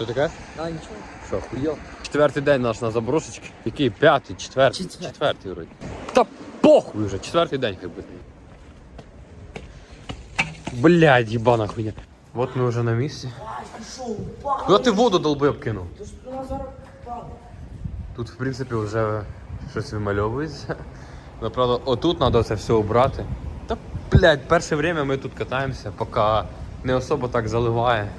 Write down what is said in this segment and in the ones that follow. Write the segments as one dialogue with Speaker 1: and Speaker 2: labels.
Speaker 1: Що таке?
Speaker 2: А, нічого.
Speaker 1: Що, хуйо? Четвертий день наш на заброшечки. Який? П'ятий, четвертий.
Speaker 2: Четвертий.
Speaker 1: Четвертий вроді. Та похуй вже, четвертий день як би. Блядь, їбана хуйня. Вот ми вже на місці. Куди ти воду долбив кинув? Тут, в принципі, вже щось вимальовується. Ну, правда, отут треба це все убрати. Та, блядь, перше время ми тут катаємося, поки не особо так заливає.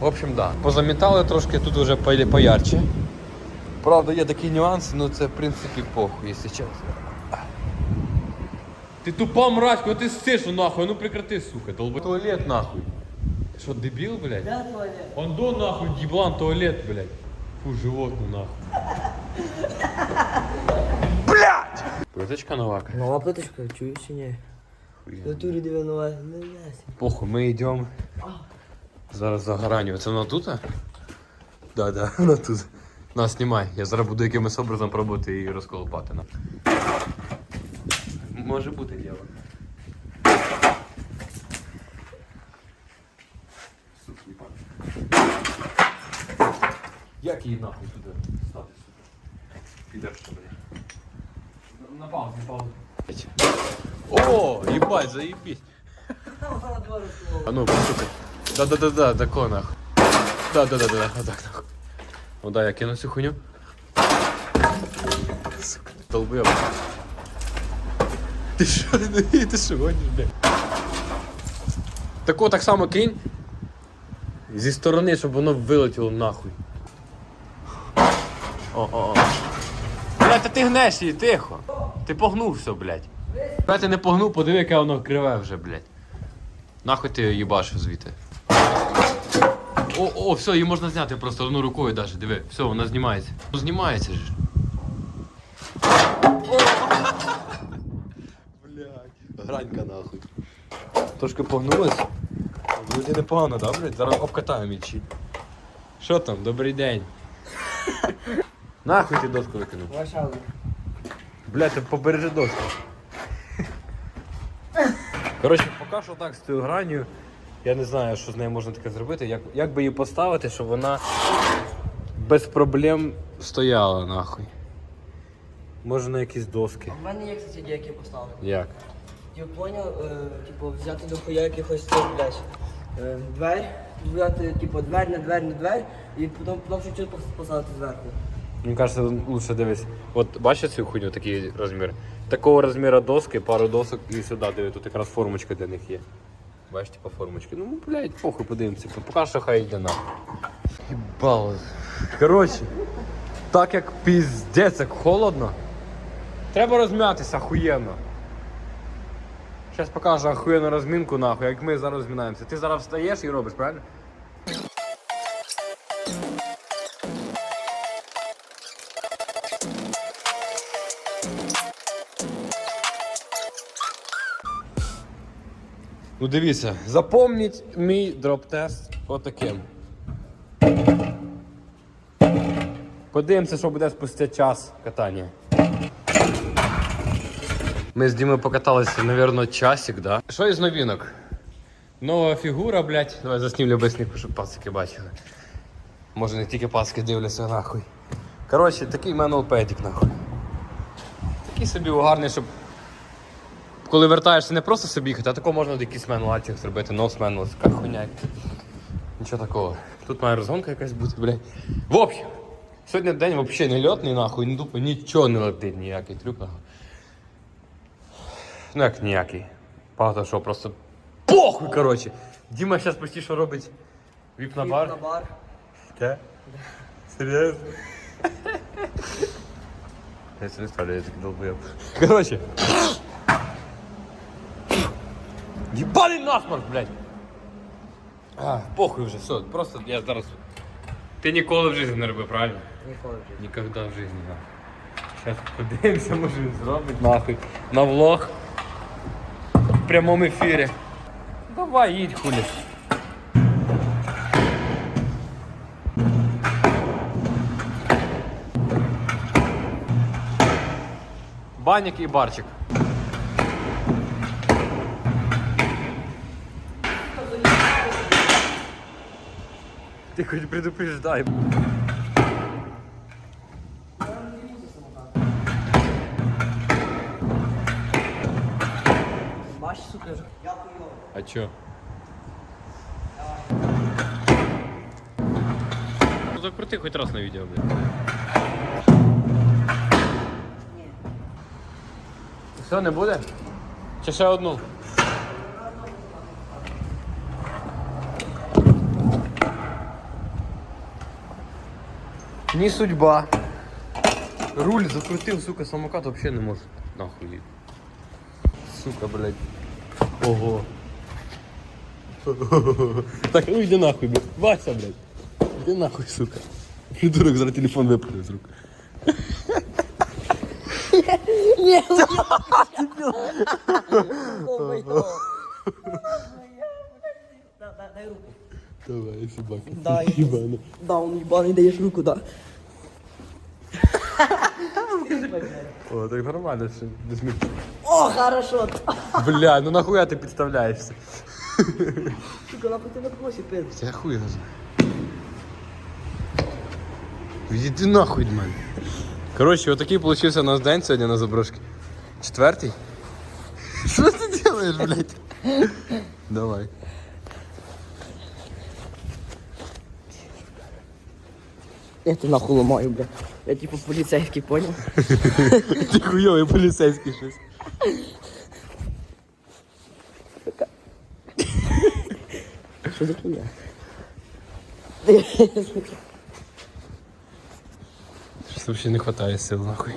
Speaker 1: В общем, да. Позамітали трошки, тут вже по- поярче. Правда, є такі нюанси, але це в принципі похуй, якщо чесно. Ти тупа мразь, куди ти ссиш, ну нахуй, ну прекрати, сука, долби туалет нахуй. Ти що, дебіл, блядь?
Speaker 2: Де туалет?
Speaker 1: Он до нахуй, еблан туалет, блядь. Фу, животное нахуй. Блядь! Плиточка нова.
Speaker 2: Нова плиточка, чуєш чи ні? В натурі диви нова. Не ясень.
Speaker 1: Похуй, ми йдемо. Зараз загораню. Це вона тут? Да, да, вона тут. На, знімай. Я зараз буду якимось образом пробувати її розколупати. На. Може бути діло. Як її нахуй туди стати, сука? Підеш, що, блядь. На паузу, на паузу. О, їбать,
Speaker 2: розколола.
Speaker 1: А ну, послухай. Да-да-да-да, тако нахуй. Да-да-да-да, отак нахуй. Ну да, я кину цю хуйню. Сука, долбоёб. Ти що, ти, ти що гониш, блядь? Тако так само кинь. Зі сторони, щоб воно вилетіло нахуй. О-о-о. Блядь, та ти гнеш її, тихо. Ти погнувся, блядь. Блядь, ти не погнув, подиви, яке воно криве вже, блядь. Нахуй ти їбашив звідти. О, о, все, її можна зняти просто одну рукою даже, диви. Все, вона знімається. Ну знімається ж. Блядь. Гранька нахуй. Трошки погнулась. Вроді непогано, да, блядь? Зараз обкатаємо її. Що там? Добрий день. Нахуй ти доску викинув.
Speaker 2: Варшава.
Speaker 1: Блядь, ти побережи доску. Коротше, поки що так з цією гранью. Я не знаю, що з нею можна таке зробити. Як, як би її поставити, щоб вона без проблем стояла нахуй. Може на якісь доски.
Speaker 2: У мене є, кстати, деякі поставили.
Speaker 1: Як?
Speaker 2: Ти поняв, е, типу, взяти до хуя якихось цих, блядь, е, двері, взяти, типу, двері на двері на двері, і потім, потім щось поставити зверху.
Speaker 1: Мені кажется, лучше дивись. От бачиш цю хуйню, такий розмір. Такого розміру доски, пару досок і сюди диви, тут якраз формочка для них є. Бачите, по формочці. Ну, блядь, похуй подивимося. Поки що хай йде на. Їбало. Коротше, так як піздець, як холодно. Треба розм'ятися охуєнно. Зараз покажу охуєнну розмінку нахуй, як ми зараз розмінаємося. Ти зараз встаєш і робиш, правильно? Ну дивіться, запомніть мій дроп-тест отаким. Подивимося, що буде спустя час катання. Ми з Дімою покаталися, мабуть, часик, да? Що із новинок? Нова фігура, блядь. Давай заснімлю обясніть, щоб пацики бачили. Може не тільки пацики дивляться нахуй. Коротше, такий менуал педик нахуй. Такий собі гарний, щоб коли вертаєшся не просто собі їхати, а тако можна якийсь менуальчик зробити, нос менуал, така хуйня. Нічого такого. Тут має розгонка якась бути, блядь. В общем, сьогодні день взагалі не льотний, нахуй, не тупо нічого не летить, ніякий трюк, нахуй. Ну як ніякий. Багато що, просто похуй, коротше. Діма зараз почти що робить віп на бар.
Speaker 2: На бар.
Speaker 1: Те? Серйозно? Я це не ставлю, я долбоєб. Коротше. Єбаний насморк, блядь. А, похуй вже, все, просто я зараз. Ти ніколи в житті не робив, правильно?
Speaker 2: Ніколи вже.
Speaker 1: Ніколи в житті, да. Зараз подивимося, може він зробить нахуй. На влог. В прямому ефірі. Давай, їдь хулі. Банник і барчик. Ти хоч предупреждай.
Speaker 2: Бачиш, сука.
Speaker 1: А чо? Ну закрути хоч раз на відео, блядь. Все, не буде? Чи ще одну? Не судьба. Руль закрутив, сука, самокат вообще не може. Нахуй. Сука, блядь. Ого. Так, ну йди нахуй, блядь. Вася, блядь. Іди нахуй, сука. Придурок зараз телефон випаде з рук.
Speaker 2: Дай руку.
Speaker 1: Давай, собака.
Speaker 2: Дай.
Speaker 1: Ебаный.
Speaker 2: Да, он ебаный, даешь руку, да.
Speaker 1: О, так нормально все. Без мі-
Speaker 2: О, хорошо.
Speaker 1: Бля, ну нахуя ти підставляєшся?
Speaker 2: Сука, нахуй ты на кносі пизд.
Speaker 1: Я хуй його знаю. Іди нахуй від мене. Коротше, отакий получився у нас день сьогодні на заброшці. Четвертий? Що ти робиш, блядь? Давай.
Speaker 2: Я тебе нахуй ломаю, бля. Я типа полицейский, понял?
Speaker 1: Ти хуйовий поліцейський щось.
Speaker 2: Что за хуйня?
Speaker 1: Щось взагалі не вистачає сил, нахуй.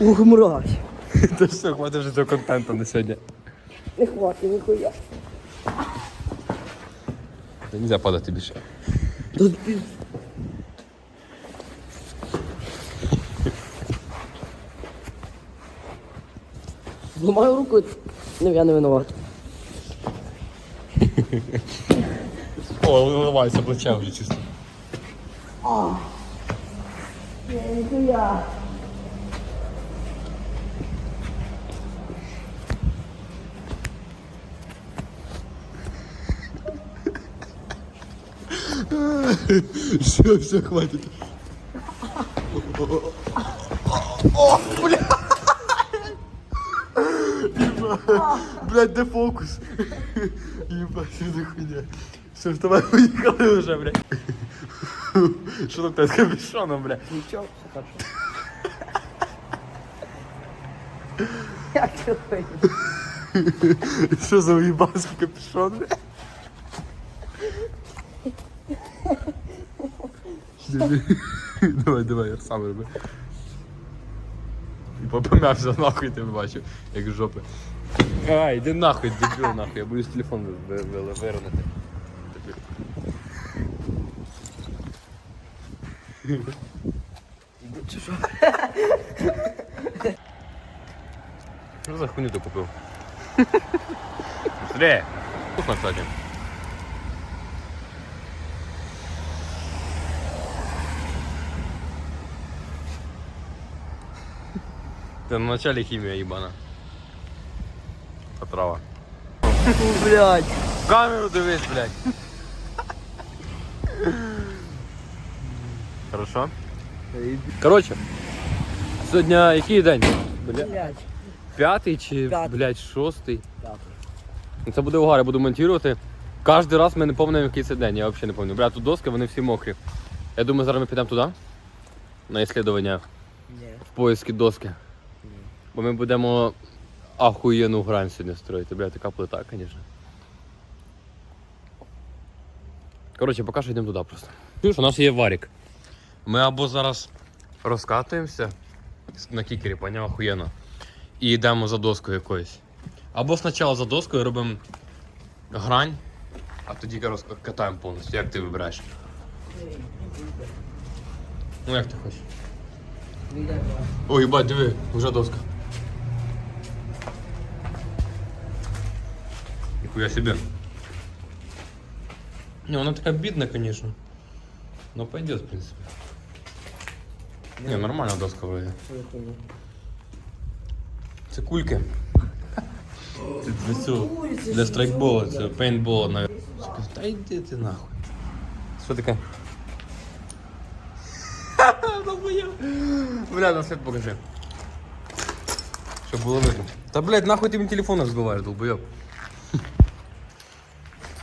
Speaker 2: Ух, мразь.
Speaker 1: Та все, хватить вже цього контенту на сьогодні.
Speaker 2: Не хватит, нихуя.
Speaker 1: Та нельзя падати більше.
Speaker 2: Зламаю руку, ну я не виноват.
Speaker 1: О, виливається плече вже чисто.
Speaker 2: Нихуя.
Speaker 1: Все, все, хватит. О, бля. Блядь, де фокус? Ебать, что за хуйня? Все, вставай, поїхали вже, блядь. Що там тебе з капюшоном, блядь?
Speaker 2: Ничего, все хорошо. Як ти хуйня?
Speaker 1: Що за уїбанський капюшон, блядь? Давай, давай, я сам роби. І попомявся нахуй, ти бачив, як жопи. Ай, іди нахуй, дебіл нахуй, я боюсь телефон ви- ви- ви- виронити.
Speaker 2: Чи що?
Speaker 1: Що за хуйню ти купив? Быстрее! Вкусно, кстати. Це на начале хімія їбана. Отрава.
Speaker 2: Блядь.
Speaker 1: В камеру дивись, блядь. Хорошо? Короче, сьогодні який день? Бля,
Speaker 2: Блядь.
Speaker 1: п'ятий чи,
Speaker 2: П'ятий.
Speaker 1: блядь, шостий? Це буде угар, я буду монтувати. Кожен раз ми не пам'ятаємо, який це день, я взагалі не пам'ятаю. Бля, тут доски, вони всі мокрі. Я думаю, зараз ми підемо туди. На іслідування
Speaker 2: Ні.
Speaker 1: в поиски доски. Бо ми будемо ахуєнну грань сьогодні строїти. Бля, така плита, звісно. Коротше, поки що йдемо туди просто. Чуєш, у нас є варік. Ми або зараз розкатуємося на кікері, поняв, охуєнно. І йдемо за доскою якоюсь. Або спочатку за доскою робимо грань, а тоді катаємо повністю. Як ти вибираєш? Ну як ти хочеш? Ой, бать, диви, вже доска. Ніхуя себе. Не, вона така бідна, конечно. Но пойдет, в принципе. Не, нормальна доска вроде. Це кульки. Це для цього. Для страйкбола, це пейнтбола, навіть. Та йди ти нахуй. Що таке? Ха-ха, долбоєб. Бля, на світ покажи. Щоб було видно. Та блядь, нахуй ти мені телефон розбиваєш, долбойоб.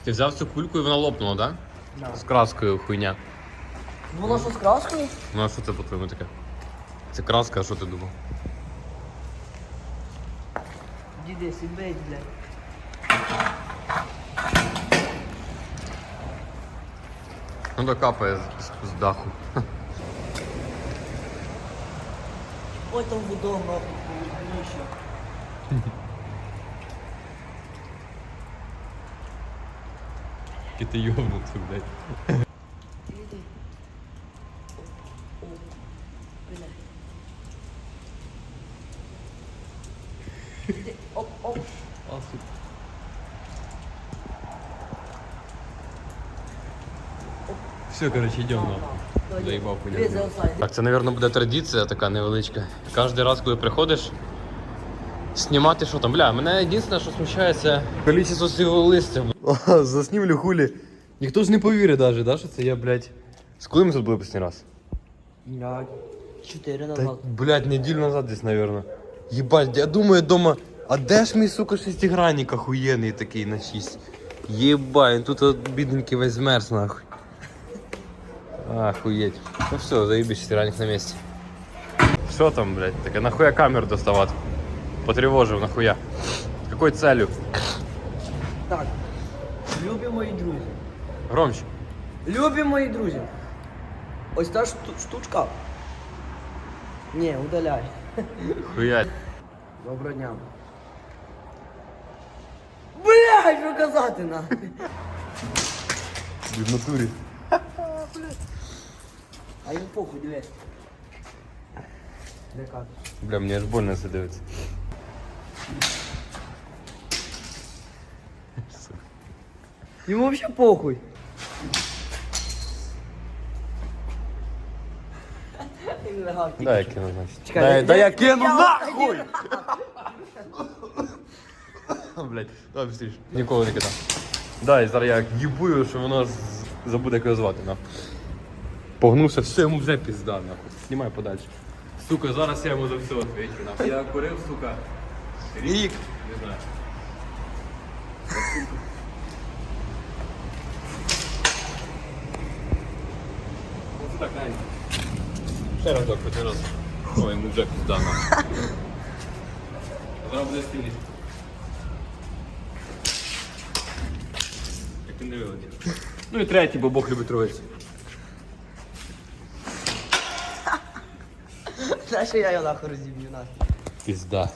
Speaker 1: Ти взяв цю кульку і вона лопнула, да?
Speaker 2: Да.
Speaker 1: З краскою хуйня.
Speaker 2: Воно що з краскою?
Speaker 1: Ну а що це по-твоєму таке? Це краска, а що ти думав?
Speaker 2: Діди, сідбейт, блядь.
Speaker 1: Ну да капає з, з, з даху.
Speaker 2: Ой, там водом, нахуй, повідніше.
Speaker 1: Який ти йобнутий, блядь.
Speaker 2: Діди. О, о, блядь. Діди, оп, оп.
Speaker 1: Все, короче, йдемо.
Speaker 2: Давай,
Speaker 1: Заїбав
Speaker 2: Дивись,
Speaker 1: хуйня.
Speaker 2: за останнє.
Speaker 1: Так, це, мабуть, буде традиція така невеличка. Кожен раз, коли приходиш, знімати що там. Бля, мене єдине, що смущає, це кількість цього листя. Заснімлю хулі. Ніхто ж не повірить навіть, да, що це я, блядь. З коли ми тут були останній раз?
Speaker 2: Блядь. Чотири
Speaker 1: Та,
Speaker 2: назад.
Speaker 1: блядь, неділю назад десь, наверное. Єбать, я думаю дома, а де ж мій, сука, шестигранник охуєнний такий на 6? Єбать, тут от, бідненький весь змерз, нахуй. Охуеть. Ну все, заебись, шестигранник на месте. Что там, блядь, так а нахуя камеру доставать? Потревожил, нахуя? С какой целью?
Speaker 2: Так. Любі мої друзі.
Speaker 1: Громче.
Speaker 2: Любі мої друзі. Ось та шту- штучка. Ні, удаляй.
Speaker 1: Хуять.
Speaker 2: Доброго дня. Блядь, що казати нахуй.
Speaker 1: В натурі.
Speaker 2: А їм похуй, дивись. Де как?
Speaker 1: Бля, мені аж больно це
Speaker 2: Йому вообще похуй.
Speaker 1: Дай я кину, значить.
Speaker 2: Чекай,
Speaker 1: Дай,
Speaker 2: я-
Speaker 1: дай я кину
Speaker 2: я-
Speaker 1: нахуй! Блять, давай быстріше. Ніколи не кидав. Дай, зараз я їбую, що воно з- забуде як його звати, нахуй. Погнувся, все, йому вже пізда, нахуй. Знімай подальше. Сука, зараз я йому за все отвечу, нахуй. Я курив, сука, рік, не знаю. Оце так, Ань. Ще разок, хоч раз. Ой, йому вже пізда, нахуй. Зараз буде стілість. Як ти не вилетів. Ну і третій, бо Бог любить троїцю.
Speaker 2: Знаєш, що я його нахуй розіб'ю нахуй.
Speaker 1: Пізда.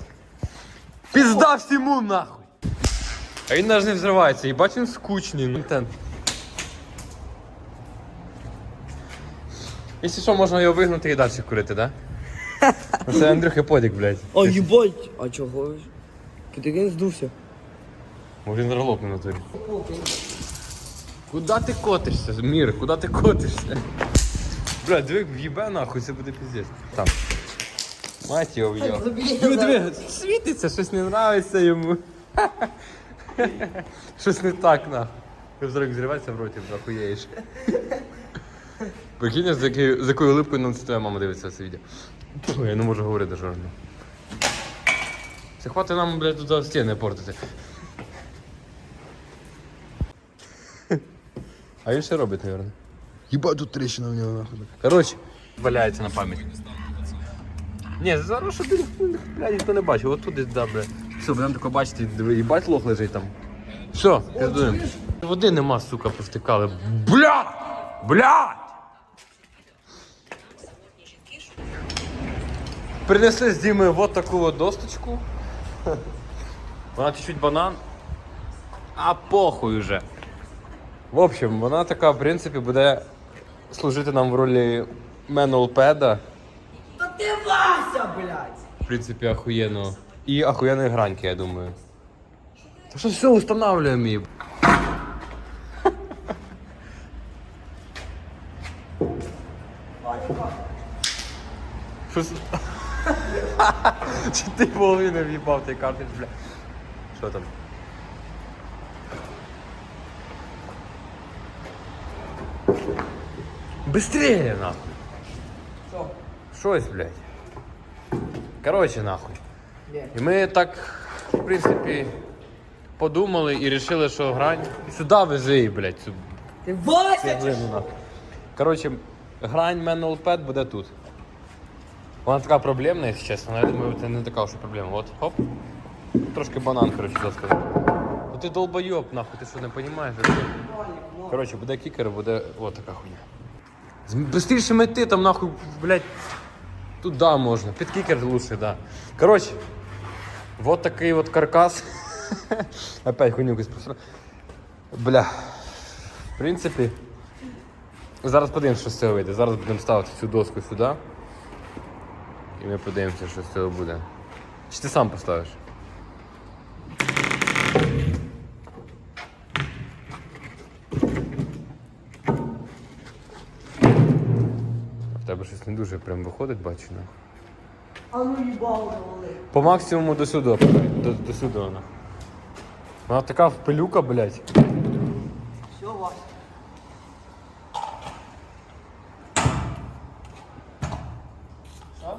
Speaker 1: Пізда всьому нахуй! А він навіть не взривається, їбать він скучний. ну, ten. Якщо що, можна його вигнати і далі курити, да? Це Андрюхи подік, блядь.
Speaker 2: О, їбать! А чого? Китикин здувся.
Speaker 1: Може він зараз на тобі. Куда ти котишся, Мір? Куда ти котишся? Бля, диви, в'їбе нахуй, це буде піздець. Там. Мать його
Speaker 2: забій,
Speaker 1: Диви, світиться, щось не нравиться йому. Щось не так, нахуй. Ти зараз зривається в роті, захуєєш. Прикинь, з якою, з якою липкою на це твоя мама дивиться це відео. Фу, Я не можу говорити даже. ну. Це хватить нам, блядь, тут стіни портити. А він ще робить, наверное. Єба тут тріщина в нього нахуй. Коротше, валяється на пам'ять. Ні, зараз що ти, блядь, ніхто не бачив. От да, блядь. Все, будемо тако бачити, їбать лох лежить там. Все, піздуємо. Води нема, сука, повтикали. Блядь! Блядь! Принесли з Діми вот таку от досточку. Вона чуть-чуть банан. А похуй уже. В общем, вона така, в принципі, буде служити нам в ролі менолпеда.
Speaker 2: Охуєнно, блядь.
Speaker 1: В принципі, охуєнно. І охуєнної граньки, я думаю. Та що все встановлюємо її. Чи ти половину в'їбав ти картридж, бля? Що там? Быстрее нахуй!
Speaker 2: Що?
Speaker 1: Щось, блядь. Короче, нахуй. І ми так, в принципі, подумали і вирішили, що грань. Сюди вези її, блядь, цю
Speaker 2: Ти Вася! чи.
Speaker 1: Коротше, грань Manual Pad буде тут. Вона така проблемна, якщо чесно, але я думаю, це не така вже проблема. От, хоп. Трошки банан, коротше, доска. Ну ти долбойоб, нахуй, ти що не розумієш? Коротше, буде кікер, буде от така хуйня. З- Быстріше мети там нахуй, блядь, туди можна. Під кікер лучше, да. Коротше, вот такий вот каркас. Опять хуйню якусь. Бля. В принципі. Зараз подивимося, що з цього вийде. Зараз будемо ставити цю доску сюди. І ми подивимося, що з цього буде. Чи ти сам поставиш? В тебе щось не дуже прям виходить, бачу. ну.
Speaker 2: А ну їбало.
Speaker 1: По максимуму до сюди. До, до сюди вона. Вона така пилюка, блядь.
Speaker 2: Все, Вася. Що?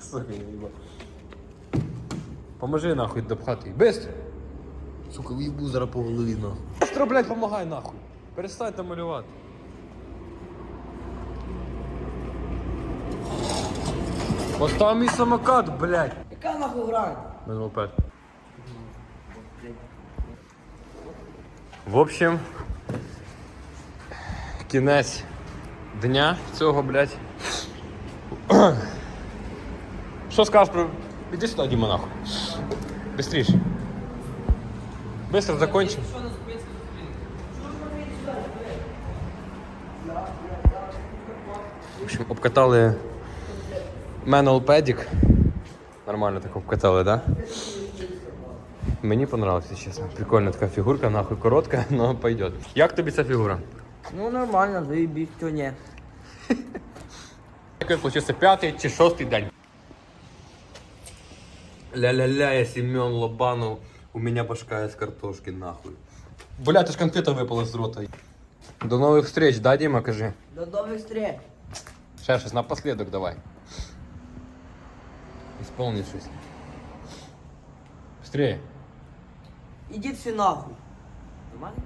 Speaker 1: Сука, я їбав. Поможи нахуй допхати. Бистро!
Speaker 3: Сука, в'їбу зараз по голові нахуй.
Speaker 1: Бистро, блядь, помагай нахуй. Перестань там малювати. Постав мій самокат, блядь.
Speaker 2: Яка нахуй грань?
Speaker 1: Мене мопед. В общем, кінець дня цього, блядь. Що скажеш про. Іди сюди, Діма, нахуй. Быстріше. Быстро закончим. В общем, обкатали Manual Pedic. Нормально так обкатали, да? Мені понравилось, чесно. Прикольна така фігурка, нахуй коротка, но пойдет. Як тобі ця фігура?
Speaker 2: Ну нормально, заебись, то ні.
Speaker 1: Який получився п'ятий чи шостий день. Ля-ля-ля, я Семен Лобанов. У меня башка из картошки, нахуй. Бля, ты ж конфета выпала из рота. До новых встреч, да, Дима, кажи?
Speaker 2: До нових встреч.
Speaker 1: Ще щось напоследок давай. Исполни щось. Быстрее.
Speaker 2: Ідіть всі нахуй. Нормально?